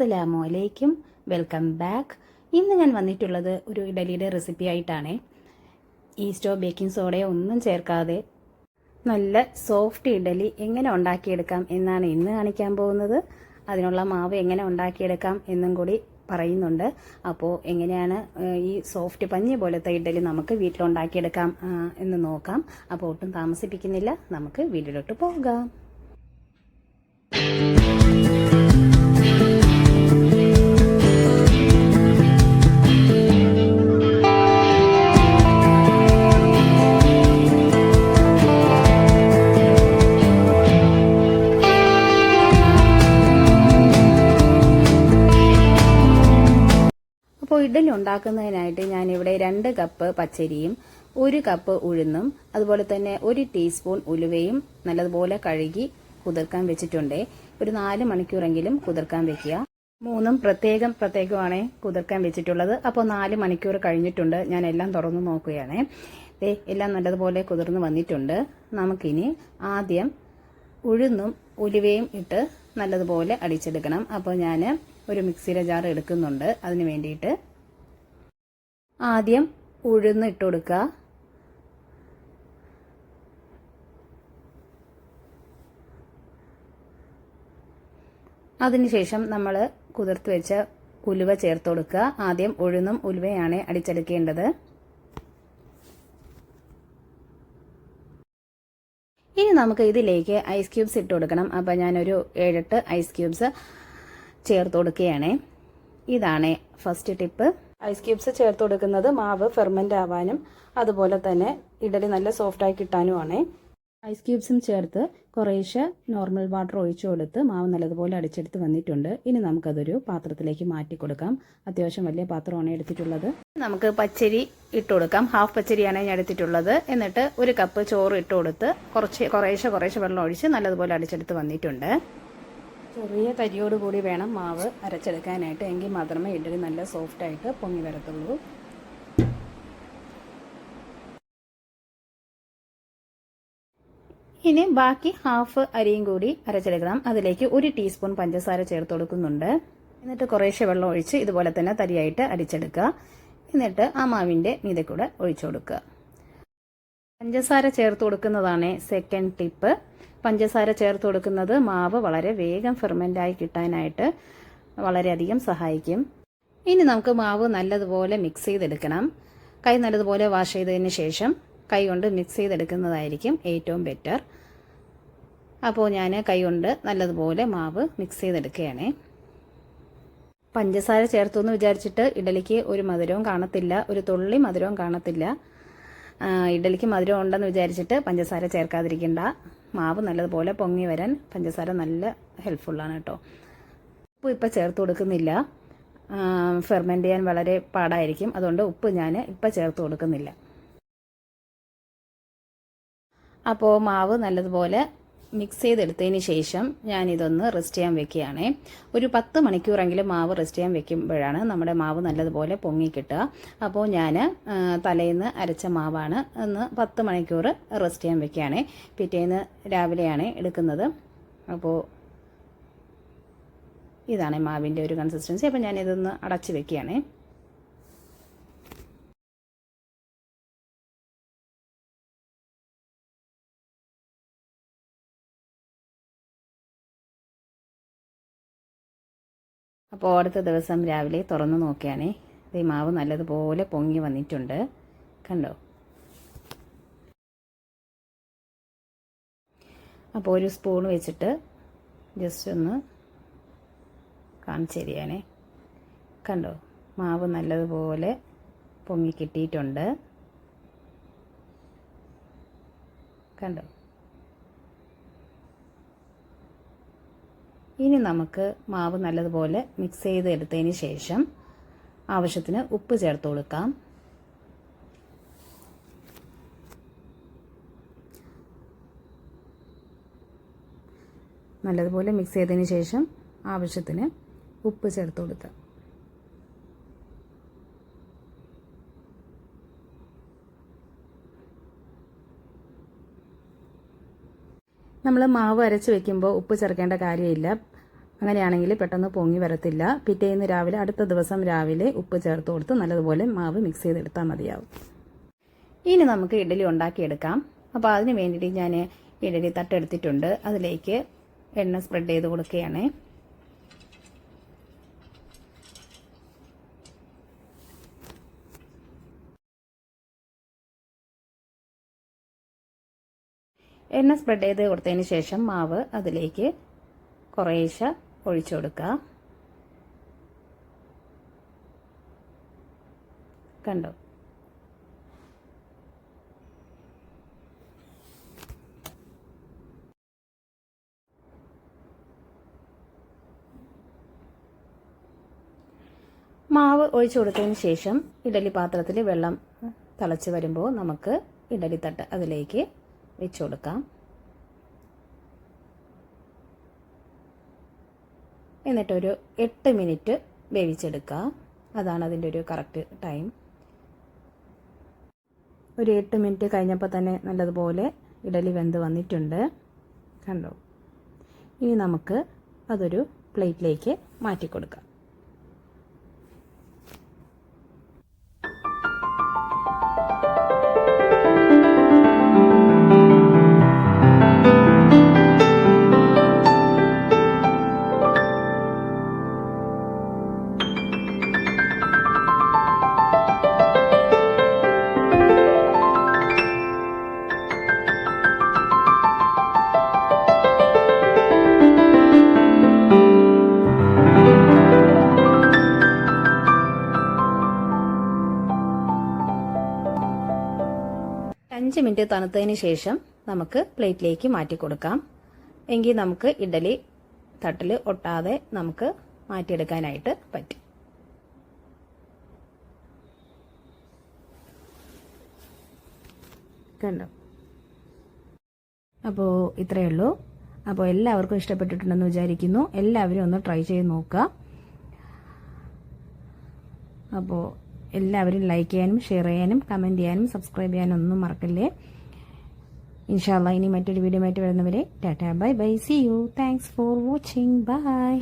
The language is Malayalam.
അസ്സലാമു അലൈക്കും വെൽക്കം ബാക്ക്. ഇന്ന് ഞാൻ വന്നിട്ടുള്ളത് ഒരു ഇഡലിയുടെ റെസിപ്പി ആയിട്ടാണ്. ഈസ്റ്റോ ബേക്കിംഗ് സോഡയോ ഒന്നും ചേർക്കാതെ നല്ല സോഫ്റ്റ് ഇഡലി എങ്ങനെ ഉണ്ടാക്കിയെടുക്കാം എന്നാണ് ഇന്ന് കാണിക്കാൻ പോകുന്നത്. അതിനുള്ള മാവ് എങ്ങനെ ഉണ്ടാക്കിയെടുക്കാം എന്നും കൂടി പറയുന്നുണ്ട്. അപ്പോൾ എങ്ങനെയാണ് ഈ സോഫ്റ്റ് പഞ്ഞി പോലത്തെ ഇഡലി നമുക്ക് വീട്ടിലുണ്ടാക്കിയെടുക്കാം എന്ന് നോക്കാം. അപ്പോൾ ഒട്ടും താമസിപ്പിക്കുന്നില്ല. നമുക്ക് വീട്ടിലോട്ട് പോകാം. അപ്പോൾ ഇഡലി ഉണ്ടാക്കുന്നതിനായിട്ട് ഞാനിവിടെ രണ്ട് കപ്പ് പച്ചരിയും ഒരു കപ്പ് ഉഴുന്നും അതുപോലെ തന്നെ ഒരു ടീസ്പൂൺ ഉലുവയും നല്ലതുപോലെ കഴുകി കുതിർക്കാൻ വെച്ചിട്ടുണ്ട്. ഒരു നാല് മണിക്കൂറെങ്കിലും കുതിർക്കാൻ വെക്കുക. മൂന്നും പ്രത്യേകം പ്രത്യേകമാണ് കുതിർക്കാൻ വെച്ചിട്ടുള്ളത്. അപ്പോൾ നാല് മണിക്കൂർ കഴിഞ്ഞിട്ടുണ്ട്. ഞാൻ എല്ലാം തുറന്നു നോക്കുകയാണ്. എല്ലാം നല്ലതുപോലെ കുതിർന്ന് വന്നിട്ടുണ്ട്. നമുക്കിനി ആദ്യം ഉഴുന്നും ഉലുവയും ഇട്ട് നല്ലതുപോലെ അടിച്ചെടുക്കണം. അപ്പോൾ ഞാൻ ഒരു മിക്സിയുടെ ജാർ എടുക്കുന്നുണ്ട്. അതിന് വേണ്ടിയിട്ട് ആദ്യം ഉഴുന്ന് ഇട്ട് കൊടുക്കുക. അതിനുശേഷം നമ്മൾ കുതിർത്ത് വെച്ച ഉലുവ ചേർത്ത് കൊടുക്കുക. ആദ്യം ഉഴുന്നും ഉലുവയാണ് അടിച്ചെടുക്കേണ്ടത്. ഇനി നമുക്ക് ഇതിലേക്ക് ഐസ് ക്യൂബ്സ് ഇട്ട് കൊടുക്കണം. അപ്പോൾ ഞാനൊരു ഏഴെട്ട് ഐസ് ക്യൂബ്സ് ചേർത്ത് കൊടുക്കുകയാണ്. ഇതാണ് ഫസ്റ്റ് ടിപ്പ് ഐസ് ക്യൂബ്സ് ചേർത്ത് കൊടുക്കുന്നത് മാവ് ഫെർമെന്റ് ആവാനും അതുപോലെ തന്നെ ഇഡലി നല്ല സോഫ്റ്റായി കിട്ടാനുമാണ്. ഐസ് ക്യൂബ്സും ചേർത്ത് കുറേശ്ശെ നോർമൽ വാട്ടർ ഒഴിച്ചു കൊടുത്ത് മാവ് നല്ലതുപോലെ അടിച്ചെടുത്ത് വന്നിട്ടുണ്ട്. ഇനി നമുക്കതൊരു പാത്രത്തിലേക്ക് മാറ്റി കൊടുക്കാം. അത്യാവശ്യം വലിയ പാത്രമാണ് എടുത്തിട്ടുള്ളത്. നമുക്ക് പച്ചരി ഇട്ട് കൊടുക്കാം. ഹാഫ് പച്ചരിയാണ് ഞാൻ എടുത്തിട്ടുള്ളത്. എന്നിട്ട് ഒരു കപ്പ് ചോറ് ഇട്ട് കൊടുത്ത് കുറച്ച് കുറേശ്ശെ കുറേശ്ശെ വെള്ളം ഒഴിച്ച് നല്ലതുപോലെ അടിച്ചെടുത്ത് വന്നിട്ടുണ്ട്. ചെറിയ തരിയോട് കൂടി വേണം മാവ് അരച്ചെടുക്കാനായിട്ട്. എങ്കിൽ മാത്രമേ ഇഡ്ഡലി നല്ല സോഫ്റ്റായിട്ട് പൊങ്ങി വരത്തുള്ളൂ. ഇനി ബാക്കി ഹാഫ് അരിയും കൂടി അരച്ചെടുക്കണം. അതിലേക്ക് ഒരു ടീസ്പൂൺ പഞ്ചസാര ചേർത്ത് കൊടുക്കുന്നുണ്ട്. എന്നിട്ട് കുറേശ്ശെ വെള്ളം ഒഴിച്ച് ഇതുപോലെ തന്നെ തരിയായിട്ട് അടിച്ചെടുക്കുക. എന്നിട്ട് ആ മാവിന്റെ മീതെ കൂടെ ഒഴിച്ചു കൊടുക്കുക. പഞ്ചസാര ചേർത്ത് കൊടുക്കുന്നതാണ് സെക്കൻഡ് ടിപ്പ് പഞ്ചസാര ചേർത്ത് കൊടുക്കുന്നത് മാവ് വളരെ വേഗം ഫെർമെന്റായി കിട്ടാനായിട്ട് വളരെയധികം സഹായിക്കും. ഇനി നമുക്ക് മാവ് നല്ലതുപോലെ മിക്സ് ചെയ്തെടുക്കണം. കൈ നല്ലതുപോലെ വാഷ് ചെയ്തതിന് ശേഷം കൈ കൊണ്ട് മിക്സ് ചെയ്തെടുക്കുന്നതായിരിക്കും ഏറ്റവും ബെറ്റർ അപ്പോൾ ഞാൻ കൈ കൊണ്ട് നല്ലതുപോലെ മാവ് മിക്സ് ചെയ്തെടുക്കുകയാണ്. പഞ്ചസാര ചേർത്തു എന്ന് വിചാരിച്ചിട്ട് ഇഡലിക്ക് ഒരു മധുരവും കാണത്തില്ല ഒരു തുള്ളി മധുരവും കാണത്തില്ല. ഇഡലിക്ക് മധുരം ഉണ്ടെന്ന് വിചാരിച്ചിട്ട് പഞ്ചസാര ചേർക്കാതിരിക്കണ്ട. മാവ് നല്ലതുപോലെ പൊങ്ങി വരാൻ പഞ്ചസാര നല്ല ഹെൽപ്ഫുള്ളാണ് കേട്ടോ. ഉപ്പ് ഇപ്പോൾ ചേർത്ത് കൊടുക്കുന്നില്ല. ഫെർമെന്റ് ചെയ്യാൻ വളരെ പാടായിരിക്കും. അതുകൊണ്ട് ഉപ്പ് ഞാൻ ഇപ്പോൾ ചേർത്ത് കൊടുക്കുന്നില്ല. അപ്പോൾ മാവ് നല്ലതുപോലെ മിക്സ് ചെയ്തെടുത്തതിന് ശേഷം ഞാനിതൊന്ന് റെസ്റ്റ് ചെയ്യാൻ വെക്കുകയാണ്. ഒരു പത്ത് മണിക്കൂറെങ്കിലും മാവ് റെസ്റ്റ് ചെയ്യാൻ വെക്കുമ്പോഴാണ് നമ്മുടെ മാവ് നല്ലതുപോലെ പൊങ്ങി കിട്ടുക. അപ്പോൾ ഞാൻ തലേന്ന് അരച്ച മാവാണ് ഒന്ന് പത്ത് മണിക്കൂർ റെസ്റ്റ് ചെയ്യാൻ വെക്കുകയാണ്. പിറ്റേന്ന് രാവിലെയാണ് എടുക്കുന്നത്. അപ്പോൾ ഇതാണ് മാവിന്റെ ഒരു കൺസിസ്റ്റൻസി. അപ്പോൾ ഞാനിതൊന്ന് അടച്ച് വെക്കുകയാണ്. അപ്പോൾ അടുത്ത ദിവസം രാവിലെ തുറന്ന് നോക്കിയാണേ ഈ മാവ് നല്ലതുപോലെ പൊങ്ങി വന്നിട്ടുണ്ട്. കണ്ടോ? അപ്പോൾ ഒരു സ്പൂൺ വെച്ചിട്ട് ജസ്റ്റ് ഒന്ന് കാണിച്ചു തരികയാണേ കണ്ടോ? മാവ് നല്ലതുപോലെ പൊങ്ങി കിട്ടിയിട്ടുണ്ട്. കണ്ടോ? ഇനി നമുക്ക് മാവ് നല്ലതുപോലെ മിക്സ് ചെയ്തെടുത്തതിന് ശേഷം ആവശ്യത്തിന് ഉപ്പ് ചേർത്ത് കൊടുക്കാം. നല്ലതുപോലെ മിക്സ് ചെയ്തതിന് ശേഷം ആവശ്യത്തിന് ഉപ്പ് ചേർത്ത് കൊടുക്കാം. നമ്മൾ മാവ് അരച്ച് വെക്കുമ്പോൾ ഉപ്പ് ചേർക്കേണ്ട കാര്യമില്ല. അങ്ങനെയാണെങ്കിൽ പെട്ടെന്ന് പൊങ്ങി വരത്തില്ല. പിറ്റേന്ന് രാവിലെ അടുത്ത ദിവസം രാവിലെ ഉപ്പ് ചേർത്ത് കൊടുത്ത് നല്ലതുപോലെ മാവ് മിക്സ് ചെയ്തെടുത്താൽ മതിയാവും. ഇനി നമുക്ക് ഇഡലി ഉണ്ടാക്കിയെടുക്കാം. അപ്പോൾ അതിന് വേണ്ടിയിട്ട് ഞാൻ ഇഡലി തട്ടെടുത്തിട്ടുണ്ട്. അതിലേക്ക് എണ്ണ സ്പ്രെഡ് ചെയ്ത് കൊടുക്കുകയാണ്. എണ്ണ സ്പ്രെഡ് ചെയ്ത് കൊടുത്തതിന് ശേഷം മാവ് അതിലേക്ക് കുറേശ്ശെ ഒഴിച്ചു കൊടുക്കുക കണ്ടോ? മാവ് ഒഴിച്ചു കൊടുത്തതിന് ശേഷം ഇഡലി പാത്രത്തിൽ വെള്ളം തിളച്ച് വരുമ്പോൾ നമുക്ക് തട്ട് അതിലേക്ക് വെച്ച് കൊടുക്കാം എന്നിട്ടൊരു എട്ട് മിനിറ്റ് വേവിച്ചെടുക്കുക അതാണ് അതിന്റെ ഒരു കറക്റ്റ് ടൈം ഒരു എട്ട് മിനിറ്റ് കഴിഞ്ഞപ്പോൾ തന്നെ നല്ലതുപോലെ ഇഡലി വെന്ത് വന്നിട്ടുണ്ട്. കണ്ടോ? ഇനി നമുക്ക് അതൊരു പ്ലേറ്റിലേക്ക് മാറ്റി കൊടുക്കാം അഞ്ച് മിനിറ്റ് തണുത്തതിന് ശേഷം നമുക്ക് പ്ലേറ്റിലേക്ക് മാറ്റി കൊടുക്കാം. എങ്കിൽ നമുക്ക് ഇഡലി തട്ടിൽ ഒട്ടാതെ നമുക്ക് മാറ്റിയെടുക്കാനായിട്ട് പറ്റും. കണ്ടോ? അപ്പോൾ ഇത്രയേ ഉള്ളൂ. അപ്പോൾ എല്ലാവർക്കും ഇഷ്ടപ്പെട്ടിട്ടുണ്ടെന്ന് വിചാരിക്കുന്നു. എല്ലാവരും ഒന്ന് ട്രൈ ചെയ്ത് നോക്കുക. അപ്പോൾ എല്ലാവരും ലൈക്ക് ചെയ്യാനും ഷെയർ ചെയ്യാനും കമന്റ് ചെയ്യാനും സബ്സ്ക്രൈബ് ചെയ്യാനും ഒന്നും മറക്കല്ലേ? ഇൻഷാല്ല ഇനി മറ്റൊരു വീഡിയോ ആയിട്ട് വരുന്നവരെ tata bye bye see you thanks for watching bye